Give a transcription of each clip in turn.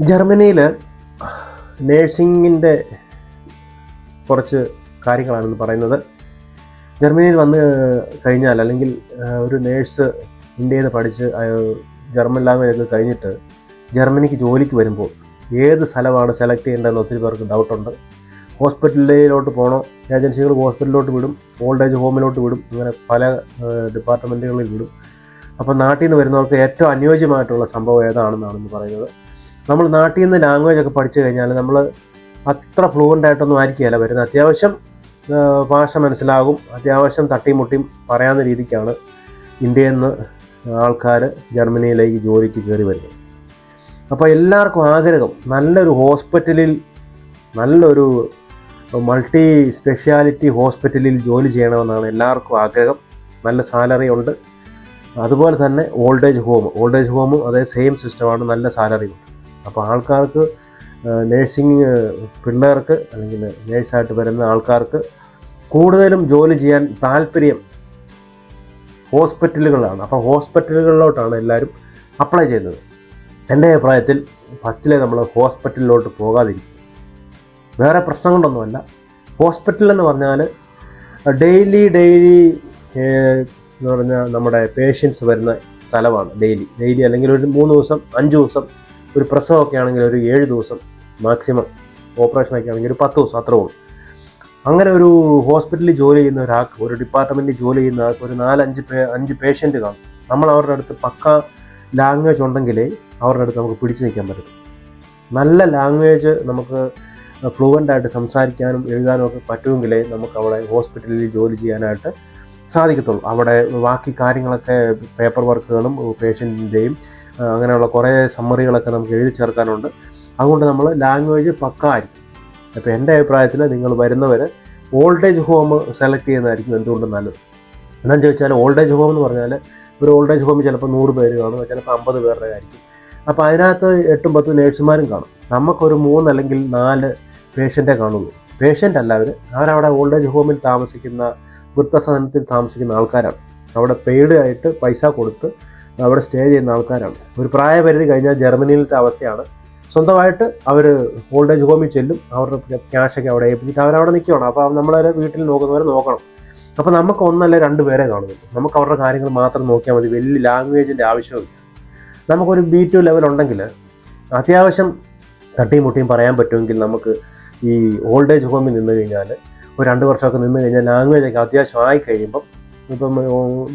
ജർമ്മനിയിൽ നേഴ്സിങ്ങിന്റെ കുറച്ച് കാര്യങ്ങളാണെന്ന് പറയുന്നത്. ജർമ്മനിയിൽ വന്ന് കഴിഞ്ഞാൽ അല്ലെങ്കിൽ ഒരു നേഴ്സ് ഇന്ത്യയിൽ നിന്ന് പഠിച്ച് ജർമ്മൻ ലാംഗ്വേജ് ഒക്കെ കഴിഞ്ഞിട്ട് ജർമ്മനിക്ക് ജോലിക്ക് വരുമ്പോൾ ഏത് സ്ഥലമാണ് സെലക്ട് ചെയ്യേണ്ടതെന്ന് ഒത്തിരി പേർക്ക് ഡൗട്ടുണ്ട് ഹോസ്പിറ്റലിലോട്ട് പോകണോ? ഏജൻസികൾ ഹോസ്പിറ്റലിലോട്ട് വിടും ഓൾഡ് ഏജ് ഹോമിലോട്ട് വിടും അങ്ങനെ പല ഡിപ്പാർട്ട്മെന്റുകളിൽ വിടും. അപ്പോൾ നാട്ടിൽ നിന്ന് വരുന്നവർക്ക് ഏറ്റവും അനുയോജ്യമായിട്ടുള്ള സംഭവം ഏതാണെന്നാണെന്ന് പറയുന്നത്. നമ്മൾ നാട്ടിൽ നിന്ന് ലാംഗ്വേജ് ഒക്കെ പഠിച്ചു കഴിഞ്ഞാൽ നമ്മൾ അത്ര ഫ്ലുവന്റ് ആയിട്ടൊന്നും ആയിരിക്കുകയല്ല വരുന്നത്. അത്യാവശ്യം ഭാഷ മനസ്സിലാകും. അത്യാവശ്യം തട്ടിയും മുട്ടിയും പറയാവുന്ന രീതിക്കാണ് ഇന്ത്യയിൽ നിന്ന് ആൾക്കാർ ജർമ്മനിയിലേക്ക് ജോലിക്ക് കയറി വരുന്നത്. അപ്പോൾ എല്ലാവർക്കും ആഗ്രഹം നല്ലൊരു ഹോസ്പിറ്റലിൽ നല്ലൊരു മൾട്ടി സ്പെഷ്യാലിറ്റി ഹോസ്പിറ്റലിൽ ജോലി ചെയ്യണമെന്നാണ് എല്ലാവർക്കും ആഗ്രഹം. നല്ല സാലറി ഉണ്ട്. അതുപോലെ തന്നെ old age home. Old age ഹോമും അതേ സെയിം സിസ്റ്റമാണ് നല്ല സാലറി ഉണ്ട് അപ്പോൾ ആൾക്കാർക്ക് നേഴ്സിംഗ് പിള്ളേർക്ക് അല്ലെങ്കിൽ നേഴ്സായിട്ട് വരുന്ന ആൾക്കാർക്ക് കൂടുതലും ജോലി ചെയ്യാൻ താല്പര്യം ഹോസ്പിറ്റലുകളാണ് അപ്പോൾ ഹോസ്പിറ്റലുകളിലോട്ടാണ് എല്ലാവരും അപ്ലൈ ചെയ്യുന്നത്. എന്റെ അഭിപ്രായത്തിൽ ഫസ്റ്റിലെ നമ്മൾ ഹോസ്പിറ്റലിലോട്ട് പോകാതിരിക്കും വേറെ പ്രശ്നം കൊണ്ടൊന്നുമല്ല ഹോസ്പിറ്റൽ എന്ന് പറഞ്ഞാൽ ഡെയിലി ഡെയിലി എന്ന് പറഞ്ഞാൽ നമ്മുടെ പേഷ്യൻസ് വരുന്ന സ്ഥലമാണ് ഡെയിലി. ഡെയിലി അല്ലെങ്കിൽ ഒരു മൂന്ന് ദിവസം അഞ്ച് ദിവസം ഒരു പ്രസവമൊക്കെ ആണെങ്കിൽ ഒരു ഏഴ് ദിവസം മാക്സിമം ഓപ്പറേഷനൊക്കെ ആണെങ്കിൽ ഒരു പത്ത് ദിവസം അത്രേ ഉള്ളൂ. അങ്ങനെ ഒരു ഹോസ്പിറ്റലിൽ ജോലി ചെയ്യുന്ന ഒരാൾക്ക് ഒരു ഡിപ്പാർട്ട്മെന്റിൽ ജോലി ചെയ്യുന്ന ആൾക്ക് ഒരു നാലഞ്ച് പേ അഞ്ച് പേഷ്യന്റ് കാണും നമ്മൾ അവരുടെ അടുത്ത് പക്ക ലാംഗ്വേജ് ഉണ്ടെങ്കിലേ അവരുടെ അടുത്ത് നമുക്ക് പിടിച്ചു നിൽക്കാൻ പറ്റും നല്ല ലാംഗ്വേജ് നമുക്ക് ഫ്ലുവന്റ് ആയിട്ട് സംസാരിക്കാനും എഴുതാനും ഒക്കെ പറ്റുമെങ്കിലേ നമുക്ക് അവിടെ ഹോസ്പിറ്റലിൽ ജോലി ചെയ്യാനായിട്ട് സാധിക്കത്തുള്ളൂ. അവിടെ ബാക്കി കാര്യങ്ങളൊക്കെ പേപ്പർ വർക്കുകളും പേഷ്യന്റിന്റെയും അങ്ങനെയുള്ള കുറേ സമ്മറികളൊക്കെ നമുക്ക് എഴുതി ചേർക്കാനുണ്ട്. അതുകൊണ്ട് നമ്മൾ ലാംഗ്വേജ് പക്ക ആയിരിക്കും. അപ്പോൾ എന്റെ അഭിപ്രായത്തിൽ നിങ്ങൾ വരുന്നവർ ഓൾഡേജ് ഹോം സെലക്ട് ചെയ്യുന്നതായിരിക്കും എന്തുകൊണ്ടും നല്ലത്. എന്താണെന്ന് ചോദിച്ചാൽ ഓൾഡേജ് ഹോം എന്ന് പറഞ്ഞാൽ ഒരു ഓൾഡേജ് ഹോമിൽ ചിലപ്പോൾ നൂറ് പേര് കാണും ചിലപ്പോൾ അമ്പത് പേരുടെ ആയിരിക്കും. അപ്പോൾ അതിനകത്ത് എട്ടും പത്തും നേഴ്സുമാരും കാണും. നമുക്കൊരു മൂന്ന് അല്ലെങ്കിൽ നാല് പേഷ്യന്റേ കാണുള്ളൂ. പേഷ്യന്റ് അല്ല അവർ അവരവിടെ ഓൾഡ് ഏജ് ഹോമിൽ താമസിക്കുന്ന വൃദ്ധസദനത്തിൽ താമസിക്കുന്ന ആൾക്കാരാണ്. അവിടെ പെയ്ഡ് ആയിട്ട് പൈസ കൊടുത്ത് അവിടെ സ്റ്റേ ചെയ്യുന്ന ആൾക്കാരാണ്. ഒരു പ്രായപരിധി കഴിഞ്ഞാൽ ജർമ്മനിയിലത്തെ അവസ്ഥയാണ്. സ്വന്തമായിട്ട് അവർ ഓൾഡ് ഏജ് ഹോമിൽ ചെല്ലും. അവരുടെ ക്യാഷൊക്കെ അവിടെ ഏൽപ്പിച്ചിട്ട് അവരവിടെ നിൽക്കുകയാണ് അപ്പോൾ നമ്മളവരെ വീട്ടിൽ നോക്കുന്നവരെ നോക്കണം. അപ്പോൾ നമുക്ക് ഒന്നല്ല രണ്ട് പേരെ കാണുന്നുള്ളൂ. നമുക്ക് അവരുടെ കാര്യങ്ങൾ മാത്രം നോക്കിയാൽ മതി. വലിയ ലാംഗ്വേജിന്റെ ആവശ്യമില്ല നമുക്കൊരു ബി ടു ലെവൽ ഉണ്ടെങ്കിൽ അത്യാവശ്യം തട്ടിയും മുട്ടിയും പറയാൻ പറ്റുമെങ്കിൽ നമുക്ക് ഈ ഓൾഡ് ഏജ് ഹോമിൽ നിന്ന് കഴിഞ്ഞാൽ ഒരു രണ്ട് വർഷമൊക്കെ നിന്ന് കഴിഞ്ഞാൽ ലാംഗ്വേജൊക്കെ അത്യാവശ്യം ആയി കഴിയുമ്പം ഇപ്പം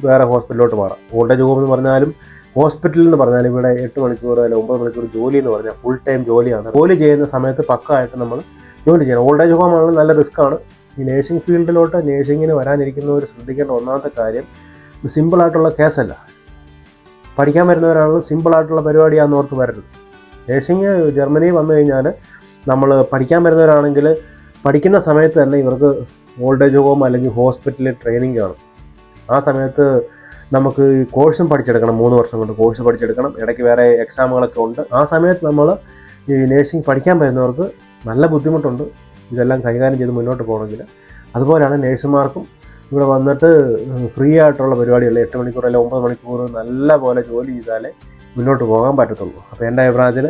വേറെ ഹോസ്പിറ്റലിലോട്ട് മാറാം. ഏജ് ഹോം എന്ന് പറഞ്ഞാലും ഹോസ്പിറ്റലിൽ എന്ന് പറഞ്ഞാൽ ഇവിടെ എട്ട് മണിക്കൂർ അല്ലെങ്കിൽ ഒമ്പത് മണിക്കൂർ ജോലി എന്ന് പറഞ്ഞാൽ ഫുൾ ടൈം ജോലിയാണ്. ജോലി ചെയ്യുന്ന സമയത്ത് പക്കായിട്ട് നമ്മൾ ജോലി ചെയ്യണം. ഓൾഡ് ഏജ് ഹോം ആണെങ്കിൽ നല്ല റിസ്ക്കാണ് ഈ നേഴ്സിംഗ് ഫീൽഡിലോട്ട് നേഴ്സിങ്ങിന് വരാനിരിക്കുന്നവർ ശ്രദ്ധിക്കേണ്ട ഒന്നാമത്തെ കാര്യം സിമ്പിളായിട്ടുള്ള കേസല്ല പഠിക്കാൻ വരുന്നവരാണെങ്കിലും സിമ്പിളായിട്ടുള്ള പരിപാടിയാണെന്ന് ഓർത്ത് വരരുത്. നേഴ്സിംഗ് ജർമ്മനി വന്നു കഴിഞ്ഞാൽ നമ്മൾ പഠിക്കാൻ വരുന്നവരാണെങ്കിൽ പഠിക്കുന്ന സമയത്ത് തന്നെ ഇവർക്ക് ഓൾഡ് ഹോം അല്ലെങ്കിൽ ഹോസ്പിറ്റലിൽ ട്രെയിനിങ് കാണും. ആ സമയത്ത് നമുക്ക് കോഴ്സും പഠിച്ചെടുക്കണം മൂന്ന് വർഷം കൊണ്ട് കോഴ്സ് പഠിച്ചെടുക്കണം. ഇടയ്ക്ക് വേറെ എക്സാമുകളൊക്കെ ഉണ്ട്. ആ സമയത്ത് നമ്മൾ ഈ നേഴ്സിംഗ് പഠിക്കാൻ വരുന്നവർക്ക് നല്ല ബുദ്ധിമുട്ടുണ്ട്. ഇതെല്ലാം കൈകാര്യം ചെയ്ത് മുന്നോട്ട് പോകണമെങ്കിൽ. അതുപോലെയാണ് നേഴ്സുമാർക്കും ഇവിടെ വന്നിട്ട് ഫ്രീ ആയിട്ടുള്ള പരിപാടികൾ എട്ട് മണിക്കൂർ അല്ലെങ്കിൽ ഒമ്പത് മണിക്കൂർ നല്ല പോലെ ജോലി ചെയ്താലേ മുന്നോട്ട് പോകാൻ പറ്റത്തുള്ളൂ. അപ്പോൾ എന്റെ അഭിപ്രായത്തിൽ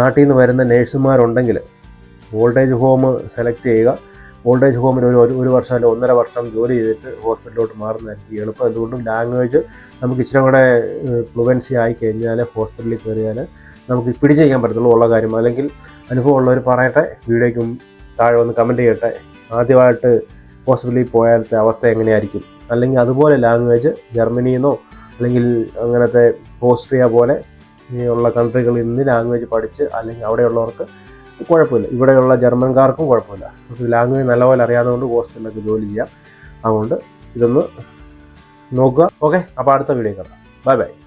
നാട്ടിൽ നിന്ന് വരുന്ന നേഴ്സുമാരുണ്ടെങ്കിൽ ഏജ് ഹോം സെലക്ട് ചെയ്യുക. ഓൾഡ് ഏജ് ഹോമിൽ ഒരു ഒരു- വർഷം അല്ലെങ്കിൽ ഒന്നര വർഷം ജോലി ചെയ്തിട്ട് ഹോസ്പിറ്റലിലോട്ട് മാറുന്നതായിരിക്കും. എളുപ്പം എന്തുകൊണ്ടും ലാംഗ്വേജ് നമുക്ക് ഇച്ചിരി കൂടെ ഫ്ലുവൻസി ആയി കഴിഞ്ഞാൽ ഹോസ്പിറ്റലിൽ കയറിയാൽ നമുക്ക് പിടിച്ച് ചെയ്യാൻ പറ്റത്തുള്ളൂ ഉള്ള കാര്യം. അല്ലെങ്കിൽ അനുഭവമുള്ളവർ പറയട്ടെ വീഡിയോയ്ക്കും താഴെ വന്ന് കമന്റ് ചെയ്യട്ടെ ആദ്യമായിട്ട് ഹോസ്പിറ്റലിൽ പോയാലത്തെ അവസ്ഥ എങ്ങനെയായിരിക്കും? അല്ലെങ്കിൽ അതുപോലെ ലാംഗ്വേജ് ജർമ്മനിയിൽ നിന്നോ അല്ലെങ്കിൽ അങ്ങനത്തെ ഓസ്ട്രിയ പോലെ ഉള്ള കൺട്രികളിൽ നിന്ന് ലാംഗ്വേജ് പഠിച്ച് അല്ലെങ്കിൽ അവിടെയുള്ളവർക്ക് കുഴപ്പമില്ല. ഇവിടെയുള്ള ജർമ്മൻകാർക്കും കുഴപ്പമില്ല. ലാംഗ്വേജ് നല്ലപോലെ അറിയാവുന്നതുകൊണ്ട് ഹോസ്റ്റലിലൊക്കെ ജോലി ചെയ്യാം. അതുകൊണ്ട് ഇതൊന്ന് നോക്കുക. ഓക്കെ അപ്പോൾ അടുത്ത വീഡിയോ കാണാം. Bye bye.